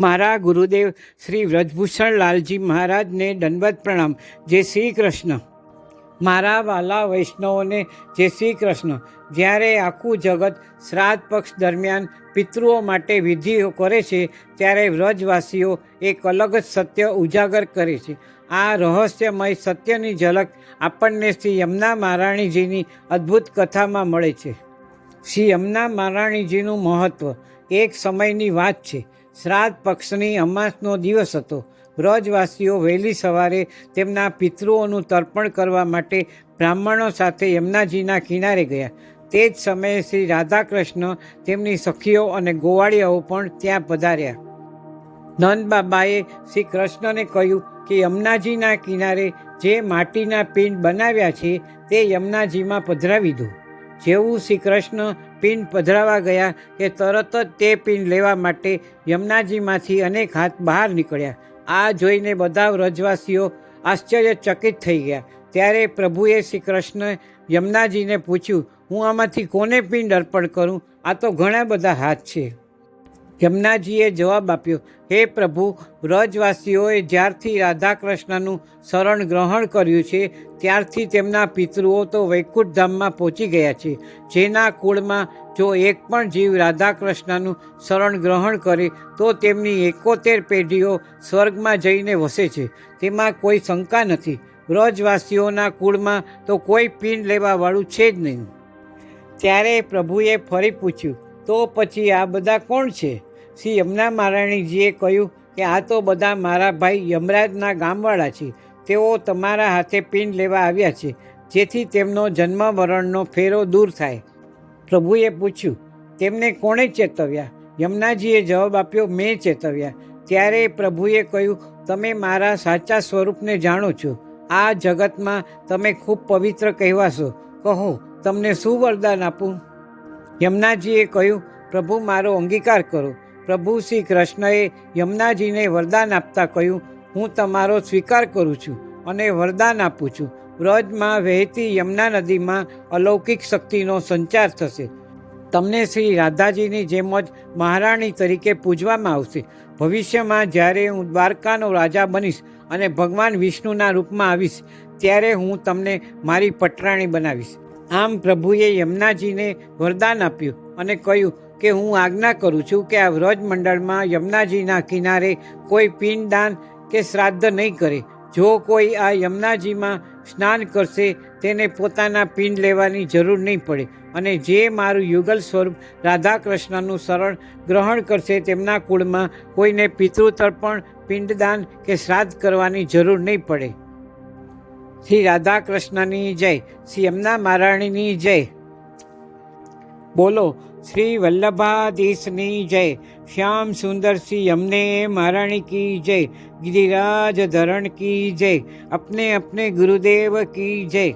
મારા ગુરુદેવ શ્રી વ્રજભૂષણ લાલજી મહારાજને દંડવત પ્રણામ. જય શ્રી કૃષ્ણ. મારા વાલા વૈષ્ણવોને જય શ્રી કૃષ્ણ. જ્યારે આખું જગત શ્રાદ્ધ પક્ષ દરમિયાન પિતૃઓ માટે વિધિઓ કરે છે, ત્યારે વ્રજવાસીઓ એક અલગ જ સત્ય ઉજાગર કરે છે. આ રહસ્યમય સત્યની ઝલક આપણને શ્રી યમુના મહારાણીજીની અદ્ભુત કથામાં મળે છે. શ્રી યમુના મહારાણીજીનું મહત્ત્વ એક સમયની વાત છે. શ્રાદ્ધ પક્ષની અમાસનો દિવસ હતો. વ્રજવાસીઓ વહેલી સવારે તેમના પિતૃઓનું તર્પણ કરવા માટે બ્રાહ્મણો સાથે યમુનાજીના કિનારે ગયા. તે જ સમયે શ્રી રાધાકૃષ્ણ તેમની સખીઓ અને ગોવાળિયાઓ પણ ત્યાં પધાર્યા. નંદબાબાએ શ્રી કૃષ્ણને કહ્યું કે યમુનાજીના કિનારે જે માટીના પિંડ બનાવ્યા છે તે યમુનાજીમાં પધરાવી દો. જેવું શ્રી કૃષ્ણ પિંડ પધરાવા ગયા કે તરત જ તે પિંડ લેવા માટે યમુનાજીમાંથી અનેક હાથ બહાર નીકળ્યા. આ જોઈને બધા વ્રજવાસીઓ આશ્ચર્યચકિત થઈ ગયા. ત્યારે પ્રભુએ શ્રી કૃષ્ણ યમુનાજીને પૂછ્યું, હું આમાંથી કોને પિંડ અર્પણ કરું? આ તો ઘણા બધા હાથ છે. યમુનાજીએ જવાબ આપ્યો, હે પ્રભુ, વ્રજવાસીઓએ જ્યારથી રાધાકૃષ્ણનું શરણ ગ્રહણ કર્યું છે, ત્યારથી તેમના પિતૃઓ તો વૈકુંઠ ધામમાં પહોંચી ગયા છે. જેના કુળમાં જો એક પણ જીવ રાધાકૃષ્ણનું શરણ ગ્રહણ કરે, તો તેમની એકોતેર પેઢીઓ સ્વર્ગમાં જઈને વસે છે. તેમાં કોઈ શંકા નથી. વ્રજવાસીઓના કુળમાં તો કોઈ પિંડ લેવાવાળું છે જ નહીં. ત્યારે પ્રભુએ ફરી પૂછ્યું તો પછી આ બધા કોણ છે? શ્રી યમુના મહારાણીજીએ કહ્યું કે આ તો બધા મારા ભાઈ યમરાજના ગામવાળા છે. તેઓ તમારા હાથે પિંડ લેવા આવ્યા છે, જેથી તેમનો જન્મ મરણનો ફેરો દૂર થાય. પ્રભુએ પૂછ્યું, તેમને કોણે ચેતવ્યા? યમુનાજીએ જવાબ આપ્યો, મેં ચેતવ્યા. ત્યારે પ્રભુએ કહ્યું, તમે મારા સાચા સ્વરૂપને જાણો છો. આ જગતમાં તમે ખૂબ પવિત્ર કહેવાશો. કહો, તમને શું વરદાન આપું? યમુનાજીએ કહ્યું, પ્રભુ, મારો અંગીકાર કરો. પ્રભુ શ્રી કૃષ્ણએ યમુનાજીને વરદાન આપતા કહ્યું, હું તમારો સ્વીકાર કરું છું અને વરદાન આપું છું. વ્રજમાં વહેતી યમુના નદીમાં અલૌકિક શક્તિનો સંચાર થશે. તમને શ્રી રાધાજીની જેમ જ મહારાણી તરીકે પૂજવામાં આવશે. ભવિષ્યમાં જ્યારે હું દ્વારકાનો રાજા બનીશ અને ભગવાન વિષ્ણુના રૂપમાં આવીશ, ત્યારે હું તમને મારી પટરાણી બનાવીશ. આમ પ્રભુએ યમુનાજીને વરદાન આપ્યું અને કહ્યું કે હું આજ્ઞા કરું છું કે આ વ્રજ મંડળમાં યમુનાજીના કિનારે કોઈ પિંડદાન કે શ્રાદ્ધ નહીં કરે. જો કોઈ આ યમુનાજીમાં સ્નાન કરશે, તેને પોતાના પિંડ લેવાની જરૂર નહીં પડે અને જે મારું યુગલ સ્વરૂપ રાધાકૃષ્ણનું શરણ ગ્રહણ કરશે, તેમના કુળમાં કોઈને પિતૃતર્પણ પિંડદાન કે શ્રાદ્ધ કરવાની જરૂર નહીં પડે. શ્રી રાધાકૃષ્ણની જય, શ્રી યમુના મહારાણીની જય. બોલો, શ્રી વલ્લભાધીશની જય, શ્યામ સુંદર શ્રી યમને મહારાણી કી જય, ગિરિરાજ ધરણ કી જય, અપને અપને ગુરુદેવ કી જય.